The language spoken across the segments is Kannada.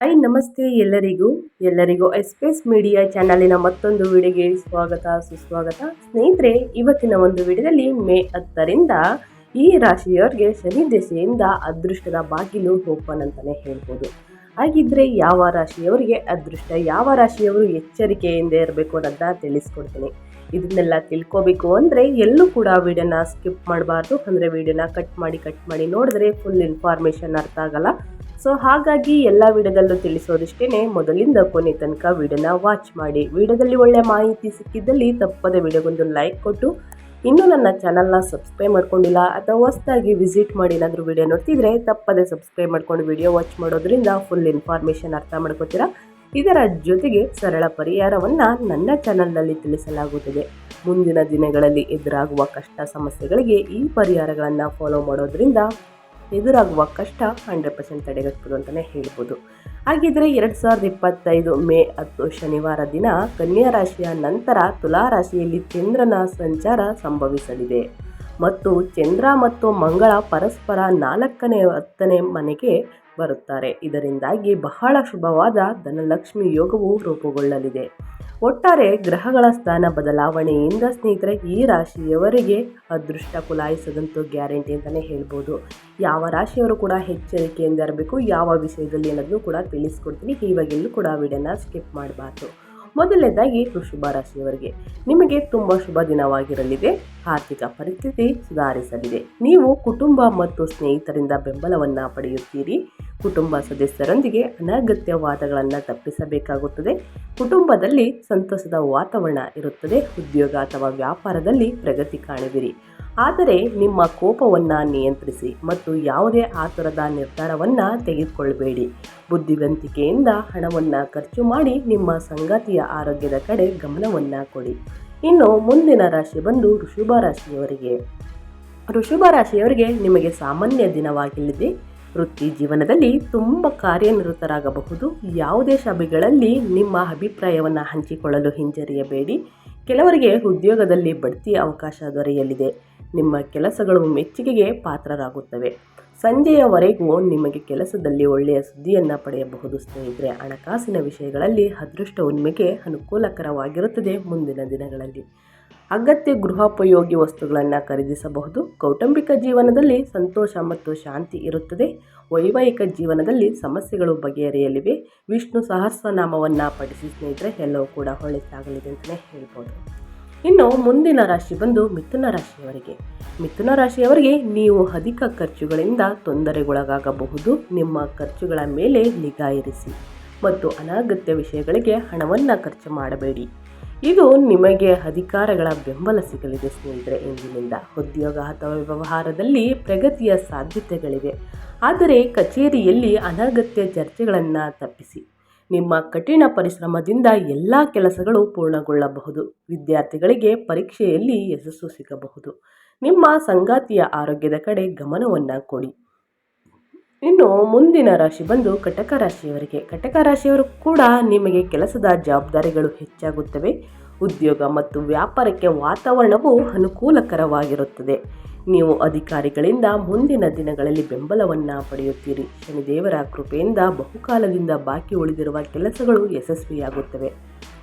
ಹಾಯ್ ನಮಸ್ತೆ ಎಲ್ಲರಿಗೂ. ಎಲ್ಲರಿಗೂ ಎಸ್ಪೇಸ್ ಮೀಡಿಯಾ ಚಾನಲಿನ ಮತ್ತೊಂದು ವಿಡಿಯೋಗೆ ಸ್ವಾಗತ, ಸುಸ್ವಾಗತ. ಸ್ನೇಹಿತರೆ, ಇವತ್ತಿನ ಒಂದು ವಿಡಿಯೋದಲ್ಲಿ ಮೇ ಹತ್ತರಿಂದ ಈ ರಾಶಿಯವರಿಗೆ ಶನಿ ದೆಸೆಯಿಂದ ಅದೃಷ್ಟದ ಬಾಗಿಲು ಓಪನ್ ಅಂತಲೇ ಹೇಳ್ಬೋದು. ಹಾಗಿದ್ರೆ ಯಾವ ರಾಶಿಯವರಿಗೆ ಅದೃಷ್ಟ, ಯಾವ ರಾಶಿಯವರು ಎಚ್ಚರಿಕೆಯಿಂದ ಇರಬೇಕು ಅನ್ನೋದನ್ನ ತಿಳಿಸ್ಕೊಡ್ತೀನಿ. ಇದನ್ನೆಲ್ಲ ತಿಳ್ಕೊಬೇಕು ಅಂದರೆ ಎಲ್ಲೂ ಕೂಡ ವಿಡಿಯೋನ ಸ್ಕಿಪ್ ಮಾಡಬಾರ್ದು. ಅಂದರೆ ವಿಡಿಯೋನ ಕಟ್ ಮಾಡಿ ಕಟ್ ಮಾಡಿ ನೋಡಿದ್ರೆ ಫುಲ್ ಇನ್ಫಾರ್ಮೇಷನ್ ಅರ್ಥ ಆಗಲ್ಲ. ಸೊ ಹಾಗಾಗಿ ಎಲ್ಲ ವಿಡಿಯೋದಲ್ಲೂ ತಿಳಿಸೋದಿಷ್ಟೇ ಮೊದಲಿಂದ ಕೊನೆ ತನಕ ವಿಡಿಯೋನ ವಾಚ್ ಮಾಡಿ. ವಿಡಿಯೋದಲ್ಲಿ ಒಳ್ಳೆ ಮಾಹಿತಿ ಸಿಕ್ಕಿದ್ದಲ್ಲಿ ತಪ್ಪದ ವಿಡಿಯೋಗೊಂದು ಲೈಕ್ ಕೊಟ್ಟು, ಇನ್ನೂ ನನ್ನ ಚಾನಲ್ನ ಸಬ್ಸ್ಕ್ರೈಬ್ ಮಾಡ್ಕೊಂಡಿಲ್ಲ ಅಥವಾ ಹೊಸದಾಗಿ ವಿಸಿಟ್ ಮಾಡಿ ಏನಾದರೂ ವಿಡಿಯೋ ನೋಡ್ತಿದ್ರೆ ತಪ್ಪದೆ ಸಬ್ಸ್ಕ್ರೈಬ್ ಮಾಡ್ಕೊಂಡು ವಿಡಿಯೋ ವಾಚ್ ಮಾಡೋದ್ರಿಂದ ಫುಲ್ ಇನ್ಫಾರ್ಮೇಷನ್ ಅರ್ಥ ಮಾಡ್ಕೋತೀರಾ? ಇದರ ಜೊತೆಗೆ ಸರಳ ಪರಿಹಾರವನ್ನು ನನ್ನ ಚಾನಲ್ನಲ್ಲಿ ತಿಳಿಸಲಾಗುತ್ತದೆ. ಮುಂದಿನ ದಿನಗಳಲ್ಲಿ ಎದುರಾಗುವ ಕಷ್ಟ ಸಮಸ್ಯೆಗಳಿಗೆ ಈ ಪರಿಹಾರಗಳನ್ನು ಫಾಲೋ ಮಾಡೋದ್ರಿಂದ ಎದುರಾಗುವ ಕಷ್ಟ ಹಂಡ್ರೆಡ್ ಪರ್ಸೆಂಟ್ ತಡೆಗಟ್ಟಬಹುದು ಅಂತಲೇ ಹೇಳ್ಬೋದು. ಹಾಗಿದ್ರೆ ಎರಡು ಸಾವಿರದ ಇಪ್ಪತ್ತೈದು ಮೇ ಹತ್ತು ಶನಿವಾರ ದಿನ ಕನ್ಯಾ ರಾಶಿಯ ನಂತರ ತುಲಾ ರಾಶಿಯಲ್ಲಿ ಚಂದ್ರನ ಸಂಚಾರ ಸಂಭವಿಸಲಿದೆ. ಮತ್ತು ಚಂದ್ರ ಮತ್ತು ಮಂಗಳ ಪರಸ್ಪರ ನಾಲ್ಕನೇ ಹತ್ತನೇ ಮನೆಗೆ ಬರುತ್ತಾರೆ. ಇದರಿಂದಾಗಿ ಬಹಳ ಶುಭವಾದ ಧನಲಕ್ಷ್ಮಿ ಯೋಗವು ರೂಪುಗೊಳ್ಳಲಿದೆ. ಒಟ್ಟಾರೆ ಗ್ರಹಗಳ ಸ್ಥಾನ ಬದಲಾವಣೆಯಿಂದ ಸ್ನೇಹಿತರೆ, ಈ ರಾಶಿಯವರಿಗೆ ಅದೃಷ್ಟ ಕುಲಾಯಿಸದಂತೂ ಗ್ಯಾರಂಟಿ ಅಂತಲೇ ಹೇಳ್ಬೋದು. ಯಾವ ರಾಶಿಯವರು ಕೂಡ ಎಚ್ಚರಿಕೆಯಿಂದ ಇರಬೇಕು, ಯಾವ ವಿಷಯದಲ್ಲಿ ಅನ್ನೋದನ್ನು ಕೂಡ ತಿಳಿಸ್ಕೊಡ್ತೀನಿ. ಇವಾಗೆಲ್ಲೂ ಕೂಡ ವಿಡಿಯೋನ ಸ್ಕಿಪ್ ಮಾಡಬಾರ್ದು. ಮೊದಲನೇದಾಗಿ ವೃಷಭ ರಾಶಿಯವರಿಗೆ. ನಿಮಗೆ ತುಂಬ ಶುಭ ದಿನವಾಗಿರಲಿದೆ. ಆರ್ಥಿಕ ಪರಿಸ್ಥಿತಿ ಸುಧಾರಿಸಲಿದೆ. ನೀವು ಕುಟುಂಬ ಮತ್ತು ಸ್ನೇಹಿತರಿಂದ ಬೆಂಬಲವನ್ನು ಪಡೆಯುತ್ತೀರಿ. ಕುಟುಂಬ ಸದಸ್ಯರೊಂದಿಗೆ ಅನಗತ್ಯ ವಾದಗಳನ್ನು ತಪ್ಪಿಸಬೇಕಾಗುತ್ತದೆ. ಕುಟುಂಬದಲ್ಲಿ ಸಂತಸದ ವಾತಾವರಣ ಇರುತ್ತದೆ. ಉದ್ಯೋಗ ಅಥವಾ ವ್ಯಾಪಾರದಲ್ಲಿ ಪ್ರಗತಿ ಕಾಣುವಿರಿ. ಆದರೆ ನಿಮ್ಮ ಕೋಪವನ್ನು ನಿಯಂತ್ರಿಸಿ ಮತ್ತು ಯಾವುದೇ ಆತುರದ ನಿರ್ಧಾರವನ್ನು ತೆಗೆದುಕೊಳ್ಳಬೇಡಿ ಬುದ್ಧಿವಂತಿಕೆಯಿಂದ ಹಣವನ್ನು ಖರ್ಚು ಮಾಡಿ ನಿಮ್ಮ ಸಂಗಾತಿಯ ಆರೋಗ್ಯದ ಕಡೆ ಗಮನವನ್ನು ಕೊಡಿ. ಇನ್ನು ಮುಂದಿನ ರಾಶಿ ಬಂದು ಋಷುಭ ರಾಶಿಯವರಿಗೆ. ಋಷುಭ ರಾಶಿಯವರಿಗೆ ನಿಮಗೆ ಸಾಮಾನ್ಯ ದಿನವಾಗಿಲ್ಲದೆ ವೃತ್ತಿ ಜೀವನದಲ್ಲಿ ತುಂಬ ಕಾರ್ಯನಿರತರಾಗಬಹುದು. ಯಾವುದೇ ಸಭೆಗಳಲ್ಲಿ ನಿಮ್ಮ ಅಭಿಪ್ರಾಯವನ್ನು ಹಂಚಿಕೊಳ್ಳಲು ಹಿಂಜರಿಯಬೇಡಿ. ಕೆಲವರಿಗೆ ಉದ್ಯೋಗದಲ್ಲಿ ಬಡ್ತಿ ಅವಕಾಶ ದೊರೆಯಲಿದೆ. ನಿಮ್ಮ ಕೆಲಸಗಳು ಮೆಚ್ಚುಗೆಗೆ ಪಾತ್ರರಾಗುತ್ತವೆ. ಸಂಜೆಯವರೆಗೂ ನಿಮಗೆ ಕೆಲಸದಲ್ಲಿ ಒಳ್ಳೆಯ ಸುದ್ದಿಯನ್ನು ಪಡೆಯಬಹುದು ಸ್ನೇಹಿತರೆ. ಹಣಕಾಸಿನ ವಿಷಯಗಳಲ್ಲಿ ಅದೃಷ್ಟ ನಿಮಗೆ ಅನುಕೂಲಕರವಾಗಿರುತ್ತದೆ ಮುಂದಿನ ದಿನಗಳಲ್ಲಿ. ಅಗತ್ಯ ಗೃಹೋಪಯೋಗಿ ವಸ್ತುಗಳನ್ನು ಖರೀದಿಸಬಹುದು. ಕೌಟುಂಬಿಕ ಜೀವನದಲ್ಲಿ ಸಂತೋಷ ಮತ್ತು ಶಾಂತಿ ಇರುತ್ತದೆ. ವೈವಾಹಿಕ ಜೀವನದಲ್ಲಿ ಸಮಸ್ಯೆಗಳು ಬಗೆಹರಿಯಲಿವೆ. ವಿಷ್ಣು ಸಹಸ್ರನಾಮವನ್ನು ಪಠಿಸಿ ಸ್ನೇಹಿತರೆ, ಎಲ್ಲವೂ ಕೂಡ ಹೊಳೆತಾಗಲಿದೆ ಅಂತಲೇ ಹೇಳ್ಬೋದು. ಇನ್ನು ಮುಂದಿನ ರಾಶಿ ಬಂದು ಮಿಥುನ ರಾಶಿಯವರಿಗೆ. ಮಿಥುನ ರಾಶಿಯವರಿಗೆ ನೀವು ಅಧಿಕ ಖರ್ಚುಗಳಿಂದ ತೊಂದರೆಗೊಳಗಾಗಬಹುದು. ನಿಮ್ಮ ಖರ್ಚುಗಳ ಮೇಲೆ ನಿಗಾ ಇರಿಸಿ ಮತ್ತು ಅನಗತ್ಯ ವಿಷಯಗಳಿಗೆ ಹಣವನ್ನು ಖರ್ಚು ಮಾಡಬೇಡಿ. ಇದು ನಿಮಗೆ ಅಧಿಕಾರಗಳ ಬೆಂಬಲ ಸಿಗಲಿದೆ ಸ್ನೇಹಿತರೆ. ಇಂದಿನಿಂದ ಉದ್ಯೋಗ ಅಥವಾ ವ್ಯವಹಾರದಲ್ಲಿ ಪ್ರಗತಿಯ ಸಾಧ್ಯತೆಗಳಿವೆ. ಆದರೆ ಕಚೇರಿಯಲ್ಲಿ ಅನಗತ್ಯ ಚರ್ಚೆಗಳನ್ನು ತಪ್ಪಿಸಿ. ನಿಮ್ಮ ಕಠಿಣ ಪರಿಶ್ರಮದಿಂದ ಎಲ್ಲ ಕೆಲಸಗಳು ಪೂರ್ಣಗೊಳ್ಳಬಹುದು. ವಿದ್ಯಾರ್ಥಿಗಳಿಗೆ ಪರೀಕ್ಷೆಯಲ್ಲಿ ಯಶಸ್ಸು ಸಿಗಬಹುದು. ನಿಮ್ಮ ಸಂಗಾತಿಯ ಆರೋಗ್ಯದ ಕಡೆ ಗಮನವನ್ನು ಕೊಡಿ. ಇನ್ನು ಮುಂದಿನ ರಾಶಿ ಬಂದು ಕಟಕ ರಾಶಿಯವರಿಗೆ. ಕಟಕ ರಾಶಿಯವರು ಕೂಡ ನಿಮಗೆ ಕೆಲಸದ ಜವಾಬ್ದಾರಿಗಳು ಹೆಚ್ಚಾಗುತ್ತವೆ. ಉದ್ಯೋಗ ಮತ್ತು ವ್ಯಾಪಾರಕ್ಕೆ ವಾತಾವರಣವು ಅನುಕೂಲಕರವಾಗಿರುತ್ತದೆ. ನೀವು ಅಧಿಕಾರಿಗಳಿಂದ ಮುಂದಿನ ದಿನಗಳಲ್ಲಿ ಬೆಂಬಲವನ್ನು ಪಡೆಯುತ್ತೀರಿ. ಶನಿದೇವರ ಕೃಪೆಯಿಂದ ಬಹುಕಾಲದಿಂದ ಬಾಕಿ ಉಳಿದಿರುವ ಕೆಲಸಗಳು ಯಶಸ್ವಿಯಾಗುತ್ತವೆ.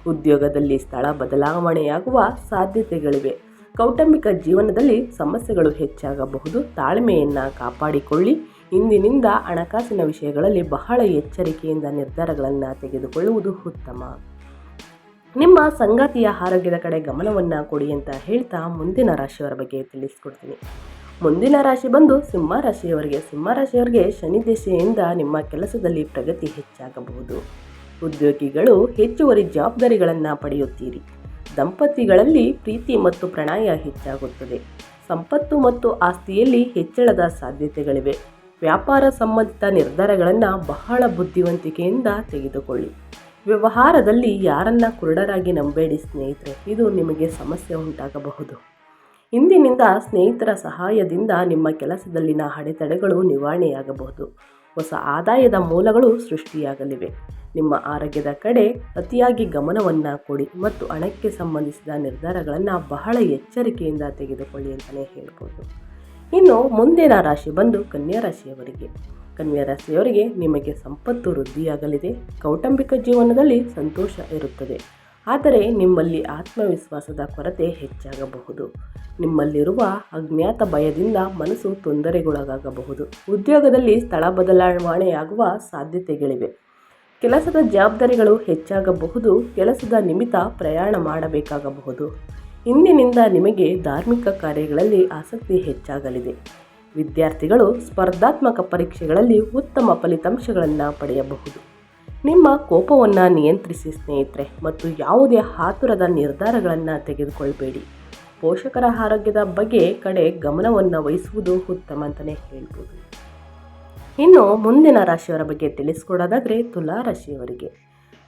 ಉದ್ಯೋಗದಲ್ಲಿ ಸ್ಥಳ ಬದಲಾವಣೆಯಾಗುವ ಸಾಧ್ಯತೆಗಳಿವೆ. ಕೌಟುಂಬಿಕ ಜೀವನದಲ್ಲಿ ಸಮಸ್ಯೆಗಳು ಹೆಚ್ಚಾಗಬಹುದು. ತಾಳ್ಮೆಯನ್ನು ಕಾಪಾಡಿಕೊಳ್ಳಿ. ಇಂದಿನಿಂದ ಹಣಕಾಸಿನ ವಿಷಯಗಳಲ್ಲಿ ಬಹಳ ಎಚ್ಚರಿಕೆಯಿಂದ ನಿರ್ಧಾರಗಳನ್ನು ತೆಗೆದುಕೊಳ್ಳುವುದು ಉತ್ತಮ. ನಿಮ್ಮ ಸಂಗಾತಿಯ ಆರೋಗ್ಯದ ಕಡೆ ಗಮನವನ್ನು ಕೊಡಿ ಅಂತ ಹೇಳ್ತಾ ಮುಂದಿನ ರಾಶಿಯವರ ಬಗ್ಗೆ ತಿಳಿಸ್ಕೊಡ್ತೀನಿ. ಮುಂದಿನ ರಾಶಿ ಬಂದು ಸಿಂಹ ರಾಶಿಯವರಿಗೆ ಸಿಂಹ ರಾಶಿಯವರಿಗೆ ಶನಿ ದೆಸೆಯಿಂದ ನಿಮ್ಮ ಕೆಲಸದಲ್ಲಿ ಪ್ರಗತಿ ಹೆಚ್ಚಾಗಬಹುದು. ಉದ್ಯೋಗಿಗಳು ಹೆಚ್ಚುವರಿ ಜವಾಬ್ದಾರಿಗಳನ್ನು ಪಡೆಯುತ್ತೀರಿ. ದಂಪತಿಗಳಲ್ಲಿ ಪ್ರೀತಿ ಮತ್ತು ಪ್ರಣಯ ಹೆಚ್ಚಾಗುತ್ತದೆ. ಸಂಪತ್ತು ಮತ್ತು ಆಸ್ತಿಯಲ್ಲಿ ಹೆಚ್ಚಳದ ಸಾಧ್ಯತೆಗಳಿವೆ. ವ್ಯಾಪಾರ ಸಂಬಂಧಿತ ನಿರ್ಧಾರಗಳನ್ನು ಬಹಳ ಬುದ್ಧಿವಂತಿಕೆಯಿಂದ ತೆಗೆದುಕೊಳ್ಳಿ. ವ್ಯವಹಾರದಲ್ಲಿ ಯಾರನ್ನ ಕುರುಡರಾಗಿ ನಂಬೇಡಿ ಸ್ನೇಹಿತರೆ, ಇದು ನಿಮಗೆ ಸಮಸ್ಯೆ ಉಂಟಾಗಬಹುದು. ಇಂದಿನಿಂದ ಸ್ನೇಹಿತರ ಸಹಾಯದಿಂದ ನಿಮ್ಮ ಕೆಲಸದಲ್ಲಿನ ಅಡೆತಡೆಗಳು ನಿವಾರಣೆಯಾಗಬಹುದು. ಹೊಸ ಆದಾಯದ ಮೂಲಗಳು ಸೃಷ್ಟಿಯಾಗಲಿವೆ. ನಿಮ್ಮ ಆರೋಗ್ಯದ ಕಡೆ ಅತಿಯಾಗಿ ಗಮನವನ್ನು ಕೊಡಿ ಮತ್ತು ಹಣಕ್ಕೆ ಸಂಬಂಧಿಸಿದ ನಿರ್ಧಾರಗಳನ್ನು ಬಹಳ ಎಚ್ಚರಿಕೆಯಿಂದ ತೆಗೆದುಕೊಳ್ಳಿ ಅಂತಲೇ ಹೇಳ್ಬೋದು. ಇನ್ನು ಮುಂದಿನ ರಾಶಿ ಬಂದು ಕನ್ಯಾ ರಾಶಿಯವರಿಗೆ. ಕನ್ಯಾ ರಾಶಿಯವರಿಗೆ ನಿಮಗೆ ಸಂಪತ್ತು ವೃದ್ಧಿಯಾಗಲಿದೆ. ಕೌಟುಂಬಿಕ ಜೀವನದಲ್ಲಿ ಸಂತೋಷ ಇರುತ್ತದೆ. ಆದರೆ ನಿಮ್ಮಲ್ಲಿ ಆತ್ಮವಿಶ್ವಾಸದ ಕೊರತೆ ಹೆಚ್ಚಾಗಬಹುದು. ನಿಮ್ಮಲ್ಲಿರುವ ಅಜ್ಞಾತ ಭಯದಿಂದ ಮನಸ್ಸು ತೊಂದರೆಗೊಳಗಾಗಬಹುದು. ಉದ್ಯೋಗದಲ್ಲಿ ಸ್ಥಳ ಬದಲಾವಣೆಯಾಗುವ ಸಾಧ್ಯತೆಗಳಿವೆ. ಕೆಲಸದ ಜವಾಬ್ದಾರಿಗಳು ಹೆಚ್ಚಾಗಬಹುದು. ಕೆಲಸದ ನಿಮಿತ್ತ ಪ್ರಯಾಣ ಮಾಡಬೇಕಾಗಬಹುದು. ಇಂದಿನಿಂದ ನಿಮಗೆ ಧಾರ್ಮಿಕ ಕಾರ್ಯಗಳಲ್ಲಿ ಆಸಕ್ತಿ ಹೆಚ್ಚಾಗಲಿದೆ. ವಿದ್ಯಾರ್ಥಿಗಳು ಸ್ಪರ್ಧಾತ್ಮಕ ಪರೀಕ್ಷೆಗಳಲ್ಲಿ ಉತ್ತಮ ಫಲಿತಾಂಶಗಳನ್ನು ಪಡೆಯಬಹುದು. ನಿಮ್ಮ ಕೋಪವನ್ನು ನಿಯಂತ್ರಿಸಿ ಸ್ನೇಹಿತರೆ ಮತ್ತು ಯಾವುದೇ ಆತುರದ ನಿರ್ಧಾರಗಳನ್ನು ತೆಗೆದುಕೊಳ್ಬೇಡಿ. ಪೋಷಕರ ಆರೋಗ್ಯದ ಬಗ್ಗೆ ಕಡೆ ಗಮನವನ್ನು ವಹಿಸುವುದು ಉತ್ತಮ ಅಂತಲೇ ಹೇಳ್ಬೋದು. ಇನ್ನು ಮುಂದಿನ ರಾಶಿಯವರ ಬಗ್ಗೆ ತಿಳಿಸ್ಕೊಡೋದಾದರೆ ತುಲಾರಾಶಿಯವರಿಗೆ ತುಲಾರಾಶಿಯವರಿಗೆ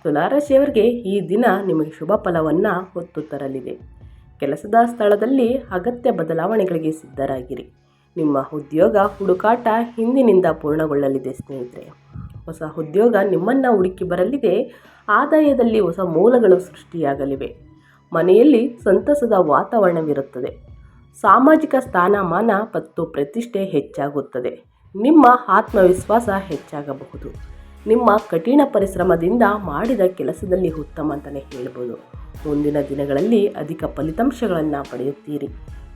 ತುಲಾ ರಾಶಿಯವರಿಗೆ ಈ ದಿನ ನಿಮಗೆ ಶುಭ ಫಲವನ್ನು ಹೊತ್ತು ತರಲಿದೆ. ಕೆಲಸದ ಸ್ಥಳದಲ್ಲಿ ಅಗತ್ಯ ಬದಲಾವಣೆಗಳಿಗೆ ಸಿದ್ಧರಾಗಿರಿ. ನಿಮ್ಮ ಉದ್ಯೋಗ ಹುಡುಕಾಟ ಹಿಂದಿನಿಂದ ಪೂರ್ಣಗೊಳ್ಳಲಿದೆ ಸ್ನೇಹಿತರೆ. ಹೊಸ ಉದ್ಯೋಗ ನಿಮ್ಮನ್ನು ಹುಡುಕಿ ಬರಲಿದೆ. ಆದಾಯದಲ್ಲಿ ಹೊಸ ಮೂಲಗಳು ಸೃಷ್ಟಿಯಾಗಲಿವೆ. ಮನೆಯಲ್ಲಿ ಸಂತಸದ ವಾತಾವರಣವಿರುತ್ತದೆ. ಸಾಮಾಜಿಕ ಸ್ಥಾನಮಾನ ಮತ್ತು ಪ್ರತಿಷ್ಠೆ ಹೆಚ್ಚಾಗುತ್ತದೆ. ನಿಮ್ಮ ಆತ್ಮವಿಶ್ವಾಸ ಹೆಚ್ಚಾಗಬಹುದು. ನಿಮ್ಮ ಕಠಿಣ ಪರಿಶ್ರಮದಿಂದ ಮಾಡಿದ ಕೆಲಸದಲ್ಲಿ ಉತ್ತಮ ಅಂತಲೇ ಹೇಳ್ಬೋದು. ಮುಂದಿನ ದಿನಗಳಲ್ಲಿ ಅಧಿಕ ಫಲಿತಾಂಶಗಳನ್ನು ಪಡೆಯುತ್ತೀರಿ.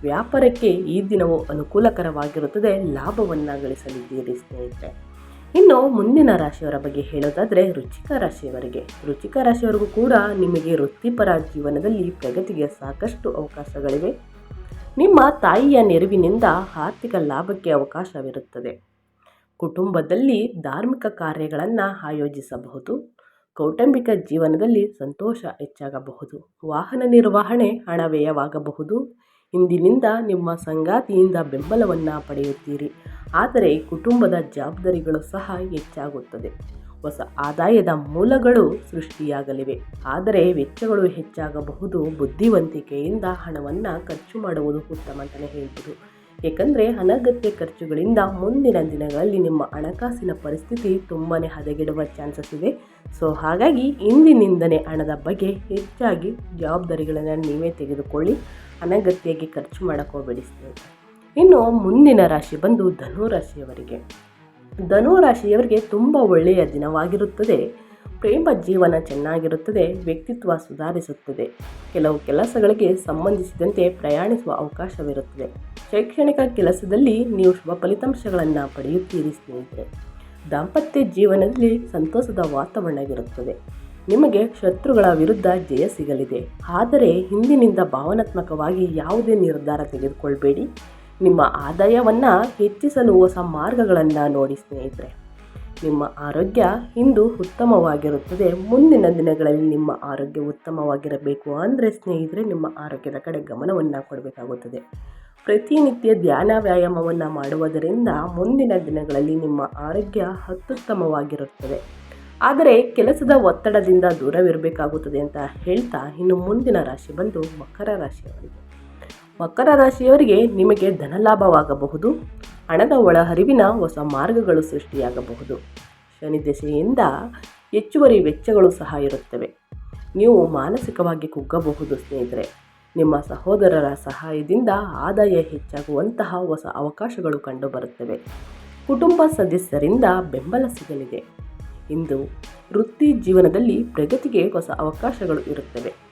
ವ್ಯಾಪಾರಕ್ಕೆ ಈ ದಿನವು ಅನುಕೂಲಕರವಾಗಿರುತ್ತದೆ, ಲಾಭವನ್ನು ಗಳಿಸಲಿದ್ದೀರಿ ಸ್ನೇಹಿತರೆ. ಇನ್ನು ಮುಂದಿನ ರಾಶಿಯವರ ಬಗ್ಗೆ ಹೇಳೋದಾದರೆ ರುಚಿಕ ರಾಶಿಯವರಿಗೆ. ರುಚಿಕ ರಾಶಿಯವರಿಗೂ ಕೂಡ ನಿಮಗೆ ವೃತ್ತಿಪರ ಜೀವನದಲ್ಲಿ ಪ್ರಗತಿಗೆ ಸಾಕಷ್ಟು ಅವಕಾಶಗಳಿವೆ. ನಿಮ್ಮ ತಾಯಿಯ ನೆರವಿನಿಂದ ಆರ್ಥಿಕ ಲಾಭಕ್ಕೆ ಅವಕಾಶವಿರುತ್ತದೆ. ಕುಟುಂಬದಲ್ಲಿ ಧಾರ್ಮಿಕ ಕಾರ್ಯಗಳನ್ನು ಆಯೋಜಿಸಬಹುದು. ಕೌಟುಂಬಿಕ ಜೀವನದಲ್ಲಿ ಸಂತೋಷ ಹೆಚ್ಚಾಗಬಹುದು. ವಾಹನ ನಿರ್ವಹಣೆ ಹಣ ವ್ಯಯವಾಗಬಹುದು ಇಂದಿನಿಂದ ನಿಮ್ಮ ಸಂಗಾತಿಯಿಂದ ಬೆಂಬಲವನ್ನು ಪಡೆಯುತ್ತೀರಿ. ಆದರೆ ಕುಟುಂಬದ ಜವಾಬ್ದಾರಿಗಳು ಸಹ ಹೆಚ್ಚಾಗುತ್ತದೆ. ಹೊಸ ಆದಾಯದ ಮೂಲಗಳು ಸೃಷ್ಟಿಯಾಗಲಿವೆ. ಆದರೆ ವೆಚ್ಚಗಳು ಹೆಚ್ಚಾಗಬಹುದು. ಬುದ್ಧಿವಂತಿಕೆಯಿಂದ ಹಣವನ್ನು ಖರ್ಚು ಮಾಡುವುದು ಉತ್ತಮ ಅಂತಲೇ ಹೇಳ್ಬೋದು. ಏಕೆಂದರೆ ಅನಗತ್ಯ ಖರ್ಚುಗಳಿಂದ ಮುಂದಿನ ದಿನಗಳಲ್ಲಿ ನಿಮ್ಮ ಹಣಕಾಸಿನ ಪರಿಸ್ಥಿತಿ ತುಂಬಾ ಹದಗೆಡುವ ಚಾನ್ಸಸ್ ಇದೆ. ಸೊ ಹಾಗಾಗಿ ಇಂದಿನಿಂದನೇ ಹಣದ ಬಗ್ಗೆ ಹೆಚ್ಚಾಗಿ ಜವಾಬ್ದಾರಿಗಳನ್ನು ನೀವೇ ತೆಗೆದುಕೊಳ್ಳಿ. ಅನಗತ್ಯವಾಗಿ ಖರ್ಚು ಮಾಡೋಕ್ಕೆ ಹೋಗಬೇಡಿ ಸ್ನೇಹಿತರೆ. ಇನ್ನು ಮುಂದಿನ ರಾಶಿ ಬಂದು ಧನುರಾಶಿಯವರಿಗೆ. ಧನುರಾಶಿಯವರಿಗೆ ಧನು ರಾಶಿಯವರಿಗೆ ತುಂಬ ಒಳ್ಳೆಯ ದಿನವಾಗಿರುತ್ತದೆ. ಪ್ರೇಮ ಜೀವನ ಚೆನ್ನಾಗಿರುತ್ತದೆ, ವ್ಯಕ್ತಿತ್ವ ಸುಧಾರಿಸುತ್ತದೆ. ಕೆಲವು ಕೆಲಸಗಳಿಗೆ ಸಂಬಂಧಿಸಿದಂತೆ ಪ್ರಯಾಣಿಸುವ ಅವಕಾಶವಿರುತ್ತದೆ. ಶೈಕ್ಷಣಿಕ ಕೆಲಸದಲ್ಲಿ ನೀವು ಶುಭ ಫಲಿತಾಂಶಗಳನ್ನು ಪಡೆಯುತ್ತೀರಿ ಸ್ನೇಹಿತರೆ. ದಾಂಪತ್ಯ ಜೀವನದಲ್ಲಿ ಸಂತೋಷದ ವಾತಾವರಣವಿರುತ್ತದೆ. ನಿಮಗೆ ಶತ್ರುಗಳ ವಿರುದ್ಧ ಜಯ ಸಿಗಲಿದೆ. ಆದರೆ ಹಿಂದಿನಿಂದ ಭಾವನಾತ್ಮಕವಾಗಿ ಯಾವುದೇ ನಿರ್ಧಾರ ತೆಗೆದುಕೊಳ್ಬೇಡಿ. ನಿಮ್ಮ ಆದಾಯವನ್ನು ಹೆಚ್ಚಿಸಲು ಹೊಸ ಮಾರ್ಗಗಳನ್ನು ನೋಡಿ ಸ್ನೇಹಿತರೆ. ನಿಮ್ಮ ಆರೋಗ್ಯ ಇಂದು ಉತ್ತಮವಾಗಿರುತ್ತದೆ. ಮುಂದಿನ ದಿನಗಳಲ್ಲಿ ನಿಮ್ಮ ಆರೋಗ್ಯ ಉತ್ತಮವಾಗಿರಬೇಕು ಅಂದರೆ ಸ್ನೇಹಿತರೆ, ನಿಮ್ಮ ಆರೋಗ್ಯದ ಕಡೆ ಗಮನವನ್ನು ಕೊಡಬೇಕಾಗುತ್ತದೆ. ಪ್ರತಿನಿತ್ಯ ಧ್ಯಾನ ವ್ಯಾಯಾಮವನ್ನು ಮಾಡುವುದರಿಂದ ಮುಂದಿನ ದಿನಗಳಲ್ಲಿ ನಿಮ್ಮ ಆರೋಗ್ಯ ಅತ್ಯುತ್ತಮವಾಗಿರುತ್ತದೆ. ಆದರೆ ಕೆಲಸದ ಒತ್ತಡದಿಂದ ದೂರವಿರಬೇಕಾಗುತ್ತದೆ ಅಂತ ಹೇಳ್ತಾ ಇನ್ನು ಮುಂದಿನ ರಾಶಿ ಬಂದು ಮಕರ ರಾಶಿಯವರಿಗೆ. ಮಕರ ರಾಶಿಯವರಿಗೆ ನಿಮಗೆ ಧನಲಾಭವಾಗಬಹುದು. ಹಣದ ಒಳಹರಿವಿನ ಹೊಸ ಮಾರ್ಗಗಳು ಸೃಷ್ಟಿಯಾಗಬಹುದು. ಶನಿ ದಶೆಯಿಂದ ಹೆಚ್ಚುವರಿ ವೆಚ್ಚಗಳು ಸಹ ಇರುತ್ತವೆ. ನೀವು ಮಾನಸಿಕವಾಗಿ ಕುಗ್ಗಬಹುದು ಸ್ನೇಹಿತರೆ. ನಿಮ್ಮ ಸಹೋದರರ ಸಹಾಯದಿಂದ ಆದಾಯ ಹೆಚ್ಚಾಗುವಂತಹ ಹೊಸ ಅವಕಾಶಗಳು ಕಂಡುಬರುತ್ತವೆ. ಕುಟುಂಬ ಸದಸ್ಯರಿಂದ ಬೆಂಬಲ ಸಿಗಲಿದೆ. ಇಂದು ವೃತ್ತಿ ಜೀವನದಲ್ಲಿ ಪ್ರಗತಿಗೆ ಹೊಸ ಅವಕಾಶಗಳು ಇರುತ್ತವೆ.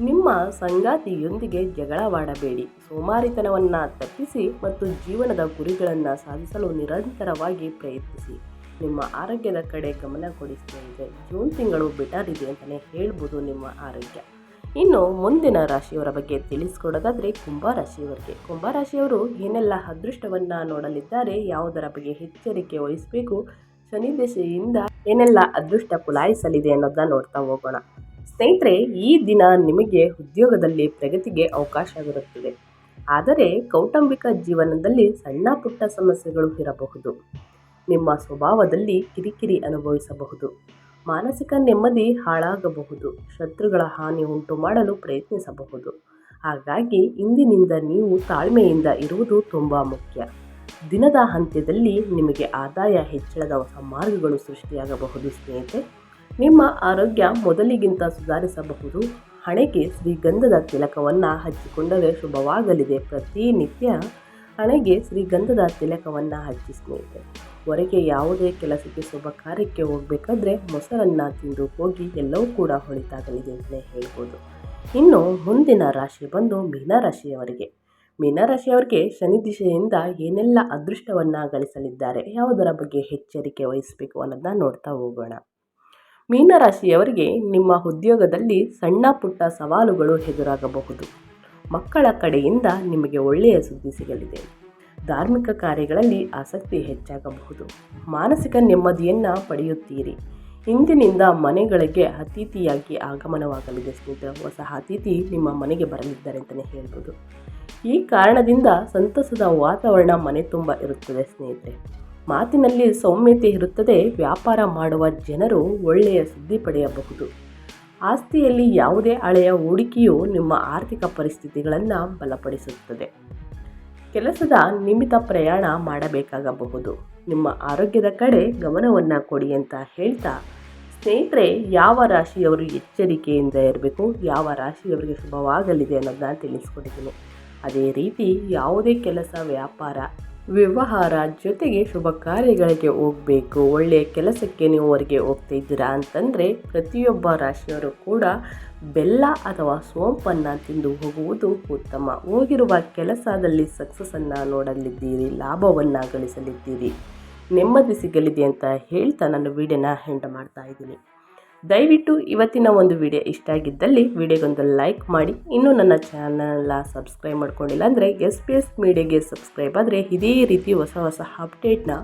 ನಿಮ್ಮ ಸಂಗಾತಿಯೊಂದಿಗೆ ಜಗಳವಾಡಬೇಡಿ. ಸೋಮಾರಿತನವನ್ನು ತಪ್ಪಿಸಿ ಮತ್ತು ಜೀವನದ ಗುರಿಗಳನ್ನು ಸಾಧಿಸಲು ನಿರಂತರವಾಗಿ ಪ್ರಯತ್ನಿಸಿ. ನಿಮ್ಮ ಆರೋಗ್ಯದ ಕಡೆ ಗಮನ ಕೊಡಿ ಸ್ನೇಹಿತರೆ. ಜೂನ್ ತಿಂಗಳು ಬೆಟರ್ ಇದೆ ಅಂತಲೇ ಹೇಳ್ಬೋದು ನಿಮ್ಮ ಆರೋಗ್ಯ. ಇನ್ನು ಮುಂದಿನ ರಾಶಿಯವರ ಬಗ್ಗೆ ತಿಳಿಸ್ಕೊಡೋದಾದರೆ ಕುಂಭ ರಾಶಿಯವರಿಗೆ. ಕುಂಭ ರಾಶಿಯವರು ಏನೆಲ್ಲ ಅದೃಷ್ಟವನ್ನು ನೋಡಲಿದ್ದಾರೆ, ಯಾವುದರ ಬಗ್ಗೆ ಎಚ್ಚರಿಕೆ ವಹಿಸಬೇಕು, ಶನಿ ದಶೆಯಿಂದ ಏನೆಲ್ಲ ಅದೃಷ್ಟ ಪುಲಾಯಿಸಲಿದೆ ಅನ್ನೋದನ್ನ ನೋಡ್ತಾ ಹೋಗೋಣ. ಸ್ನೇಹಿತರೆ, ಈ ದಿನ ನಿಮಗೆ ಉದ್ಯೋಗದಲ್ಲಿ ಪ್ರಗತಿಗೆ ಅವಕಾಶವಿರುತ್ತದೆ ಆದರೆ ಕೌಟುಂಬಿಕ ಜೀವನದಲ್ಲಿ ಸಣ್ಣ ಪುಟ್ಟ ಸಮಸ್ಯೆಗಳು ಇರಬಹುದು. ನಿಮ್ಮ ಸ್ವಭಾವದಲ್ಲಿ ಕಿರಿಕಿರಿ ಅನುಭವಿಸಬಹುದು. ಮಾನಸಿಕ ನೆಮ್ಮದಿ ಹಾಳಾಗಬಹುದು. ಶತ್ರುಗಳ ಹಾನಿ ಉಂಟು ಮಾಡಲು ಪ್ರಯತ್ನಿಸಬಹುದು. ಹಾಗಾಗಿ ಇಂದಿನಿಂದ ನೀವು ತಾಳ್ಮೆಯಿಂದ ಇರುವುದು ತುಂಬ ಮುಖ್ಯ. ದಿನದ ಅಂತ್ಯದಲ್ಲಿ ನಿಮಗೆ ಆದಾಯ ಹೆಚ್ಚಳದ ಹೊಸ ಮಾರ್ಗಗಳು ಸೃಷ್ಟಿಯಾಗಬಹುದು ಸ್ನೇಹಿತರೆ. ನಿಮ್ಮ ಆರೋಗ್ಯ ಮೊದಲಿಗಿಂತ ಸುಧಾರಿಸಬಹುದು. ಹಣೆಗೆ ಶ್ರೀಗಂಧದ ತಿಲಕವನ್ನು ಹಚ್ಚಿಕೊಂಡರೆ ಶುಭವಾಗಲಿದೆ. ಪ್ರತಿನಿತ್ಯ ಹಣೆಗೆ ಶ್ರೀಗಂಧದ ತಿಲಕವನ್ನು ಹಚ್ಚಿ ಸ್ನೇಹಿತರೆ, ಹೊರಗೆ ಯಾವುದೇ ಕೆಲಸಕ್ಕೆ ಶುಭ ಕಾರ್ಯಕ್ಕೆ ಹೋಗಬೇಕಾದ್ರೆ ಮೊಸರನ್ನು ತಿಂದು ಹೋಗಿ ಎಲ್ಲವೂ ಕೂಡ ಹೊಳಿತಾಗಲಿದೆ ಅಂತಲೇ ಹೇಳ್ಬೋದು. ಇನ್ನು ಮುಂದಿನ ರಾಶಿ ಬಂದು ಮೀನರಾಶಿಯವರಿಗೆ. ಮೀನರಾಶಿಯವರಿಗೆ ಶನಿ ದಿಶೆಯಿಂದ ಏನೆಲ್ಲ ಅದೃಷ್ಟವನ್ನು ಗಳಿಸಲಿದ್ದಾರೆ, ಯಾವುದರ ಬಗ್ಗೆ ಎಚ್ಚರಿಕೆ ವಹಿಸಬೇಕು ಅನ್ನೋದನ್ನ ನೋಡ್ತಾ ಹೋಗೋಣ. ಮೀನರಾಶಿಯವರಿಗೆ ನಿಮ್ಮ ಉದ್ಯೋಗದಲ್ಲಿ ಸಣ್ಣ ಪುಟ್ಟ ಸವಾಲುಗಳು ಎದುರಾಗಬಹುದು. ಮಕ್ಕಳ ಕಡೆಯಿಂದ ನಿಮಗೆ ಒಳ್ಳೆಯ ಸುದ್ದಿ ಸಿಗಲಿದೆ. ಧಾರ್ಮಿಕ ಕಾರ್ಯಗಳಲ್ಲಿ ಆಸಕ್ತಿ ಹೆಚ್ಚಾಗಬಹುದು. ಮಾನಸಿಕ ನೆಮ್ಮದಿಯನ್ನು ಪಡೆಯುತ್ತೀರಿ. ಇಂದಿನಿಂದ ಮನೆಗಳಿಗೆ ಅತಿಥಿಯಾಗಿ ಆಗಮನವಾಗಲಿದೆ ಸ್ನೇಹಿತರೆ. ಹೊಸ ಅತಿಥಿ ನಿಮ್ಮ ಮನೆಗೆ ಬರಲಿದ್ದಾರೆ ಅಂತಲೇ ಹೇಳ್ಬೋದು. ಈ ಕಾರಣದಿಂದ ಸಂತಸದ ವಾತಾವರಣ ಮನೆ ತುಂಬ ಇರುತ್ತದೆ ಸ್ನೇಹಿತರೆ. ಮಾತಿನಲ್ಲಿ ಸೌಮ್ಯತೆ ಇರುತ್ತದೆ, ವ್ಯಾಪಾರ ಮಾಡುವ ಜನರು ಒಳ್ಳೆಯ ಸುದ್ದಿ ಪಡೆಯಬಹುದು. ಆಸ್ತಿಯಲ್ಲಿ ಯಾವುದೇ ಹಳೆಯ ಹೂಡಿಕೆಯು ನಿಮ್ಮ ಆರ್ಥಿಕ ಪರಿಸ್ಥಿತಿಗಳನ್ನು ಬಲಪಡಿಸುತ್ತದೆ. ಕೆಲಸದ ನಿಮಿತ್ತ ಪ್ರಯಾಣ ಮಾಡಬೇಕಾಗಬಹುದು. ನಿಮ್ಮ ಆರೋಗ್ಯದ ಕಡೆ ಗಮನವನ್ನು ಕೊಡಿ ಅಂತ ಹೇಳ್ತಾ, ಸ್ನೇಹಿತರೆ, ಯಾವ ರಾಶಿಯವರು ಎಚ್ಚರಿಕೆಯಿಂದ ಇರಬೇಕು, ಯಾವ ರಾಶಿಯವರಿಗೆ ಶುಭವಾಗಲಿದೆ ಅನ್ನೋದನ್ನ ತಿಳಿಸ್ಕೊಟ್ಟಿದ್ದೀನಿ. ಅದೇ ರೀತಿ ಯಾವುದೇ ಕೆಲಸ, ವ್ಯಾಪಾರ ವ್ಯವಹಾರ ಜೊತೆಗೆ ಶುಭ ಕಾರ್ಯಗಳಿಗೆ ಹೋಗಬೇಕು. ಒಳ್ಳೆಯ ಕೆಲಸಕ್ಕೆ ನೀವು ಅವರಿಗೆ ಹೋಗ್ತಾ ಇದ್ದೀರಾ ಅಂತಂದರೆ ಪ್ರತಿಯೊಬ್ಬ ರಾಶಿಯವರು ಕೂಡ ಬೆಲ್ಲ ಅಥವಾ ಸೋಂಪನ್ನು ತಿಂದು ಹೋಗುವುದು ಉತ್ತಮ. ಹೋಗಿರುವ ಕೆಲಸದಲ್ಲಿ ಸಕ್ಸಸ್ಸನ್ನು ನೋಡಲಿದ್ದೀರಿ, ಲಾಭವನ್ನು ಗಳಿಸಲಿದ್ದೀರಿ. ನೆಮ್ಮದಿ ಸಿಗಲಿದೆ ಅಂತ ಹೇಳ್ತಾ ನಾನು ವಿಡಿಯೋನ ಹೆಂಡ ಮಾಡ್ತಾ ಇದ್ದೀನಿ. ದಯವಿಟ್ಟು ಇವತ್ತಿನ ಒಂದು ವಿಡಿಯೋ ಇಷ್ಟ ಆಗಿದ್ದಲ್ಲಿ ವಿಡಿಯೋಗೊಂದು ಲೈಕ್ ಮಾಡಿ. ಇನ್ನೂ ನನ್ನ ಚಾನಲ್ನ ಸಬ್ಸ್ಕ್ರೈಬ್ ಮಾಡ್ಕೊಂಡಿಲ್ಲ ಅಂದರೆ ಎಸ್ ಪಿ ಎಸ್ ಮೀಡಿಯಾಗೆ ಸಬ್ಸ್ಕ್ರೈಬ್ ಆದರೆ ಇದೇ ರೀತಿ ಹೊಸ ಹೊಸ ಅಪ್ಡೇಟ್ನ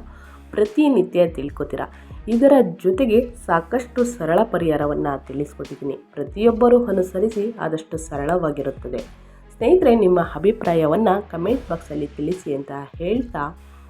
ಪ್ರತಿನಿತ್ಯ ತಿಳ್ಕೊತೀರ. ಇದರ ಜೊತೆಗೆ ಸಾಕಷ್ಟು ಸರಳ ಪರಿಹಾರವನ್ನು ತಿಳಿಸ್ಕೊಟ್ಟಿದ್ದೀನಿ. ಪ್ರತಿಯೊಬ್ಬರೂ ಅನುಸರಿಸಿ ಆದಷ್ಟು ಸರಳವಾಗಿರುತ್ತದೆ. ಸ್ನೇಹಿತರೆ, ನಿಮ್ಮ ಅಭಿಪ್ರಾಯವನ್ನು ಕಮೆಂಟ್ ಬಾಕ್ಸಲ್ಲಿ ತಿಳಿಸಿ ಅಂತ ಹೇಳ್ತಾ